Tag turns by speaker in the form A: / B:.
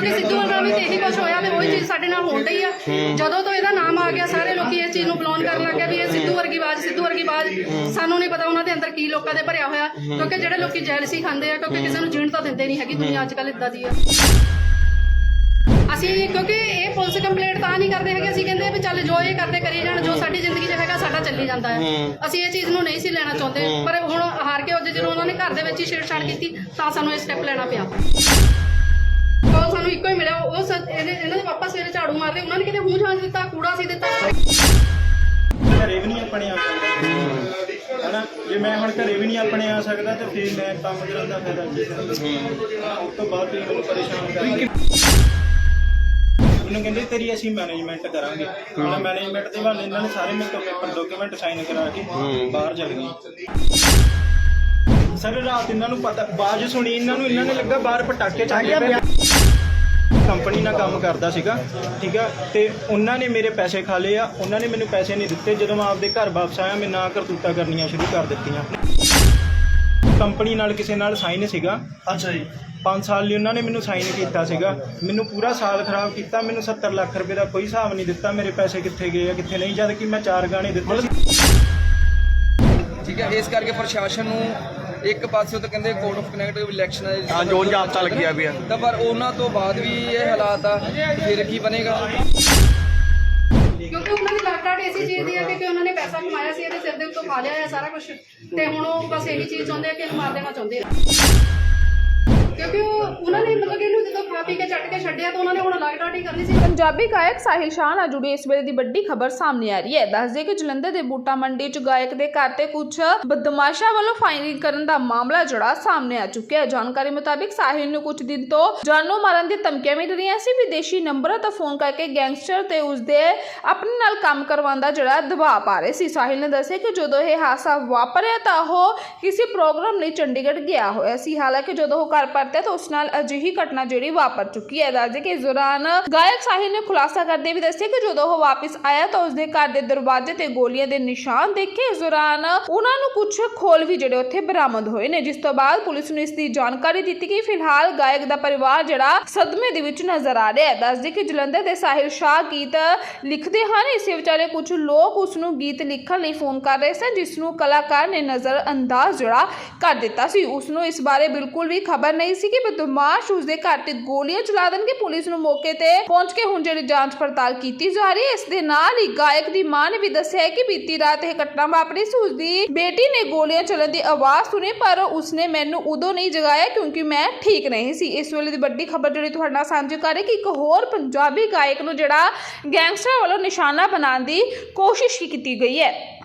A: ਕਿਉਂਕਿ ਸਿੱਧੂ ਵਰਗਾ ਵੀ ਤੇ ਇਹੀ ਕੁਝ ਹੋਇਆ ਤੇ ਉਹੀ ਚੀਜ਼ ਸਾਡੇ ਨਾਲ ਹੋਣ ਡਈ ਆ। ਜਦੋਂ ਤੋਂ ਇਹਦਾ ਨਾਮ ਆ ਗਿਆ ਸਾਰੇ ਲੋਕੀ ਇਸ ਚੀਜ਼ ਨੂੰ ਬਲੌਨ ਕਰਨ ਲੱਗ ਗਏ ਵੀ ਇਹ ਸਿੱਧੂ ਵਰਗੀ ਆਵਾਜ਼ ਸਿੱਧੂ ਵਰਗੀ ਆਵਾਜ਼ ਸਾਨੂੰ ਨਹੀਂ ਪਤਾ ਉਹਨਾਂ ਦੇ ਅੰਦਰ ਕੀ ਲੋਕਾਂ ਦੇ ਭਰਿਆ ਹੋਇਆ। ਕਿਉਂਕਿ ਜਿਹੜੇ ਲੋਕੀ ਜੈਲਸੀ ਖਾਂਦੇ ਆ ਕਿਉਂਕਿ ਕਿਸੇ ਨੂੰ ਜੀਣ ਤਾਂ ਦਿੰਦੇ ਨਹੀਂ ਹੈਗੀ ਦੁਨੀਆ ਅੱਜ ਕੱਲ੍ਹ ਇਦਾਂ ਦੀ ਆ। ਅਸੀਂ ਕਿਉਂਕਿ ਇਹ ਪੁਲਿਸ ਕੰਪਲੇਂਟ ਤਾਂ ਨਹੀਂ ਕਰਦੇ ਹੈਗੇ ਅਸੀਂ ਕਹਿੰਦੇ ਵੀ ਚੱਲ ਜੋ ਇਹ ਕਰਦੇ ਕਰੀ ਜਾਣ ਜੋ ਸਾਡੀ ਜ਼ਿੰਦਗੀ 'ਚ ਹੈਗਾ ਸਾਡਾ ਚੱਲੀ ਜਾਂਦਾ ਹੈ। ਅਸੀਂ ਇਹ ਚੀਜ਼ ਨੂੰ ਨਹੀਂ ਸੀ ਲੈਣਾ ਚਾਹੁੰਦੇ ਪਰ ਹੁਣ ਹਾਰ ਕੇ ਉਹ ਜਦੋਂ ਉਹਨਾਂ ਨੇ ਘਰ ਦੇ ਵਿੱਚ ਹੀ ਛੇੜਛਾੜ ਕੀਤੀ ਤਾਂ ਸਾਨੂੰ ਇਹ ਸਟੈਪ ਲੈਣਾ ਪਿਆ ਉਹ ਸਾਨੂੰ ਇੱਕੋ ਹੀ ਮਿਲਿਆ ਉਹ ਸ- ਇਹਦੇ ਇਹਨਾਂ ਦੇ ਪਾਪਾ ਸਵੇਰੇ ਝਾੜੂ ਮਾਰਦੇ ਉਹਨਾਂ ਨੇ ਕਿਤੇ ਮੂੰਹ ਝਾਂਜ ਦਿੱਤਾ, ਕੂੜਾ ਸੀ ਦਿੱਤਾ।
B: ਘਰੇ ਵੀ ਨਹੀਂ ਆਪਣੇ ਆ ਸਕਦਾ। ਹਨਾ? ਜੇ ਮੈਂ ਹੁਣ ਘਰੇ ਵੀ ਨਹੀਂ ਆਪਣੇ ਆ ਸਕਦਾ, ਤੇ ਫਿਰ ਮੈਂ ਕੰਮ ਕਰਨ ਦਾ ਫਾਇਦਾ ਕੀ ਉਸ ਤੋਂ ਬਾਅਦ ਤੁਸੀਂ ਮੈਨੂੰ ਪਰੇਸ਼ਾਨ ਕਰਨਗੇ ਮੈਨੂੰ ਕਹਿੰਦੇ, ਤੇਰੀ ਅਸੀਂ ਮੈਨੇਜਮੈਂਟ ਕਰਾਂਗੇ। ਹੁਣ ਮੈਨੇਜਮੈਂਟ ਦੇ ਬਹਾਨੇ ਇਹਨਾਂ ਨੇ ਸਾਰੇ ਮੇਰੇ ਤੋਂ ਪੇਪਰ ਡਾਕੂਮੈਂਟ ਸਾਈਨ ਕਰਾ ਕੇ ਬਾਹਰ ਚਲ ਗਏ। ਸਰ, ਰਾਤ ਇਹਨਾਂ ਨੂੰ ਪਤਾ ਬਾਜ ਸੁਣੀ, ਇਹਨਾਂ ਨੂੰ, ਇਹਨਾਂ ਨੇ ਲੱਗਾ ਬਾਹਰ ਪਟਾਕੇ ਚੱਲੇ ਪਏ। ਕੰਪਨੀ ਨਾਲ ਕੰਮ ਕਰਦਾ ਸੀਗਾ ਠੀਕ ਆ? ਤੇ ਉਹਨਾਂ ਨੇ ਮੇਰੇ ਪੈਸੇ ਖਾ ਲਏ ਆ। ਉਹਨਾਂ ਨੇ ਮੈਨੂੰ ਪੈਸੇ ਨਹੀਂ ਦਿੱਤੇ। ਜਦੋਂ ਮੈਂ ਆਪਦੇ ਘਰ ਵਾਪਸ ਆਇਆ ਮੈਂ ਨਾ ਕਰਤੂਤਾ ਕਰਨੀਆਂ ਸ਼ੁਰੂ ਕਰ ਦਿੱਤੀਆਂ। ਕੰਪਨੀ ਨਾਲ ਕਿਸੇ ਨਾਲ ਸਾਈਨ ਸੀਗਾ।
C: ਅੱਛਾ ਜੀ।
B: 5 ਸਾਲ ਲਈ ਉਹਨਾਂ ਨੇ ਮੈਨੂੰ ਸਾਈਨ ਕੀਤਾ ਸੀਗਾ। ਮੈਨੂੰ ਪੂਰਾ ਸਾਲ ਖਰਾਬ ਕੀਤਾ। ਮੈਨੂੰ 70 ਲੱਖ ਰੁਪਏ ਦਾ ਕੋਈ ਹਿਸਾਬ ਨਹੀਂ ਦਿੱਤਾ। ਮੇਰੇ ਪੈਸੇ ਕਿੱਥੇ ਗਏ ਆ ਕਿੱਥੇ ਨਹੀਂ? ਜਦ ਕਿ ਮੈਂ ਚਾਰ ਗਾਣੇ ਦਿੱਤੇ
D: ਠੀਕ ਹੈ ਇਸ ਕਰਕੇ ਪ੍ਰਸ਼ਾਸਨ ਨੂੰ ਇੱਕ ਪਾਸੇ ਤਾਂ ਕਹਿੰਦੇ ਕੋਡ ਆਫ ਕਨੈਕਟ ਇਲੈਕਸ਼ਨ ਹੈ
C: ਹਾਂ, ਜ਼ੋਨ ਜ਼ਾਬਤਾ ਲੱਗਿਆ ਪਿਆ।
D: ਤਾਂ ਪਰ ਉਹਨਾਂ ਤੋਂ ਬਾਅਦ ਵੀ ਇਹ ਹਾਲਾਤ ਆ ਫਿਰ ਕੀ ਬਣੇਗਾ?
A: ਕਿਉਂਕਿ ਉਹਨਾਂ ਦੀ ਲਾਟਾਟ ਐਸੀ ਚੀਜ਼ ਦੀ ਹੈ ਕਿ ਕਿ ਉਹਨਾਂ ਨੇ ਪੈਸਾ ਕਮਾਇਆ ਸੀ ਇਹਦੇ ਸਿਰ ਦੇ ਉੱਤੋਂ ਖਾ ਲਿਆ ਹੈ ਸਾਰਾ ਕੁਝ ਤੇ ਹੁਣ ਉਹ ਬਸ ਇਹੀ ਚੀਜ਼ ਚਾਹੁੰਦੇ ਆ ਕਿ ਇਹਨੂੰ ਮਾਰ ਦੇਣਾ ਚਾਹੁੰਦੇ ਆ। ਕਿਉਂਕਿ ਉਹ ਉਹਨਾਂ ਨੇ ਮਤਲਬ ਕਿ ਇਹਨੂੰ ਜਦੋਂ ਖਾ ਪੀ ਕੇ ਚੱਟ ਕੇ ਛੱਡਿਆ ਤਾਂ ਉਹਨਾਂ ਨੇ ਹੁਣ ਲਾਟਾਟ ਹੀ ਕਰਨੀ ਸੀ।
E: ਪੰਜਾਬੀ ਗਾਇਕ ਸਾਹਿਲ ਸ਼ਾਹ ਨਾਲ ਜੁੜੀ ਇਸ ਵੇਲੇ ਦੀ ਵੱਡੀ ਖਬਰ ਸਾਹਮਣੇ ਆ ਰਹੀ ਹੈ। ਦੱਸਦੇ ਕਿ ਜਲੰਧਰ ਦੇ ਬੂਟਾ ਮੰਡੀ 'ਚ ਗਾਇਕ ਦੇ ਘਰ ਤੇ ਕੁਝ ਬਦਮਾਸ਼ਾਂ ਵੱਲੋਂ ਫਾਇਰਿੰਗ ਕਰਨ ਦਾ ਮਾਮਲਾ ਜੜਾ ਸਾਹਮਣੇ ਆ ਚੁੱਕਿਆ ਹੈ। ਜਾਣਕਾਰੀ ਮੁਤਾਬਿਕ ਸਾਹਿਲ ਨੂੰ ਕੁਝ ਦਿਨ ਤੋਂ ਜਾਨੋਂ ਮਾਰਨ ਦੀ ਧਮਕੀਆਂ ਮਿਲ ਰਹੀਆਂ ਸੀ। ਵਿਦੇਸ਼ੀ ਨੰਬਰਾਂ ਤੋਂ ਫੋਨ ਕਰਕੇ ਗੈਂਗਸਟਰ ਤੇ ਉਸਦੇ ਆਪਣੇ ਨਾਲ ਕੰਮ ਕਰਵਾਉਣ ਦਾ ਜਿਹੜਾ ਦਬਾਅ ਪਾ ਰਹੇ ਸੀ। ਸਾਹਿਲ ਨੇ ਦੱਸਿਆ ਕਿ ਜਦੋਂ ਇਹ ਹਾਦਸਾ ਵਾਪਰਿਆ ਤਾਂ ਉਹ ਕਿਸੇ ਪ੍ਰੋਗਰਾਮ ਲਈ ਚੰਡੀਗੜ੍ਹ ਗਿਆ ਹੋਇਆ ਸੀ। ਹਾਲਾਂਕਿ ਜਦੋਂ ਉਹ ਘਰ ਪਰਤਿਆ ਤਾਂ ਉਸ ਨਾਲ ਅਜਿਹੀ ਘਟਨਾ ਜਿਹੜੀ ਵਾਪਰ ਚੁੱਕੀ ਹੈ। ਦੱਸਦੇ ਕਿ ਇਸ ਦੌਰਾਨ ਗਾਇਕ ਸਾਹਿਲ ਨੇ ਖੁਲਾਸਾ ਕਰਦੇ ਵੀ ਦੱਸਿਆ ਕਿ ਜਦੋਂ ਉਹ ਵਾਪਸ ਆਇਆ ਤਾਂ ਉਸਦੇ ਘਰ ਦੇ ਦਰਵਾਜ਼ੇ ਤੇ ਗੋਲੀਆਂ ਦੇ ਨਿਸ਼ਾਨ ਦੇਖੇ। ਇਸ ਦੌਰਾਨ ਉਹਨਾਂ ਨੂੰ ਕੁਝ ਖੋਲ ਵੀ ਜਿਹੜੇ ਉੱਥੇ ਬਰਾਮਦ ਹੋਏ ਨੇ, ਜਿਸ ਤੋਂ ਬਾਅਦ ਪੁਲਿਸ ਨੂੰ ਇਸ ਦੀ ਜਾਣਕਾਰੀ ਦਿੱਤੀ ਗਈ ਫਿਲਹਾਲ ਗਾਇਕ ਦਾ ਪਰਿਵਾਰ ਜਿਹੜਾ ਸਦਮੇ ਦੇ ਵਿੱਚ ਨਜ਼ਰ ਆ ਰਿਹਾ ਹੈ। ਦੱਸਦੇ ਕਿ ਜਲੰਧਰ ਦੇ ਸਾਹਿਲ ਸ਼ਾਹ ਗੀਤ ਲਿਖਦੇ ਹਨ। ਇਸੇ ਵਿਚਾਲੇ ਕੁਝ ਲੋਕ ਉਸ ਨੂੰ ਗੀਤ ਲਿਖਣ ਲਈ ਫੋਨ ਕਰ ਰਹੇ ਸਨ, ਜਿਸ ਨੂੰ ਕਲਾਕਾਰ ਨੇ ਨਜ਼ਰ ਅੰਦਾਜ਼ ਜਿਹੜਾ ਕਰ ਦਿੱਤਾ ਸੀ। ਉਸ ਨੂੰ ਇਸ ਬਾਰੇ ਬਿਲਕੁਲ ਵੀ ਖਬਰ ਨਹੀਂ ਸੀ ਕਿ ਬਦਮਾਸ਼ ਉਸ ਦੇ ਘਰ ਤੇ ਗੋਲੀਆਂ ਚਲਾ ਦੇਣਗੇ। ਪੁਲਿਸ ਨੂੰ ਮੌਕੇ ਤੇ ਪਹੁੰਚ ਕੇ ਹੁਣ ਜਿਹੜੀ ਜਾਂਚ ਪੜਤਾਲ ਕੀਤੀ ਜਾ ਰਹੀ ਹੈ, ਇਸ ਦੇ ਨਾਲ ਹੀ ਗਾਇਕ ਦੀ ਮਾਂ ਨੇ ਵੀ ਦੱਸਿਆ ਹੈ ਕਿ ਬੀਤੀ ਰਾਤ ਇਹ ਘਟਨਾ ਵਾਪਰੀ ਸੀ। ਉਸ ਦੀ ਬੇਟੀ ਨੇ ਗੋਲੀਆਂ ਚੱਲਣ ਦੀ ਆਵਾਜ਼ ਸੁਣੀ, ਪਰ ਉਸਨੇ ਮੈਨੂੰ ਉਦੋਂ ਨਹੀਂ ਜਗਾਇਆ ਕਿਉਂਕਿ ਮੈਂ ਠੀਕ ਨਹੀਂ ਸੀ। ਇਸ ਵੇਲੇ ਦੀ ਵੱਡੀ ਖਬਰ ਜਿਹੜੀ ਤੁਹਾਡੇ ਨਾਲ ਸਾਂਝੀ ਕਰ ਰਹੀ ਕਿ ਇੱਕ ਹੋਰ ਪੰਜਾਬੀ ਗਾਇਕ ਨੂੰ ਜਿਹੜਾ ਗੈਂਗਸਟਰ ਵੱਲੋਂ ਨਿਸ਼ਾਨਾ ਬਣਾਉਣ ਦੀ ਕੋਸ਼ਿਸ਼ ਕੀਤੀ ਗਈ ਹੈ।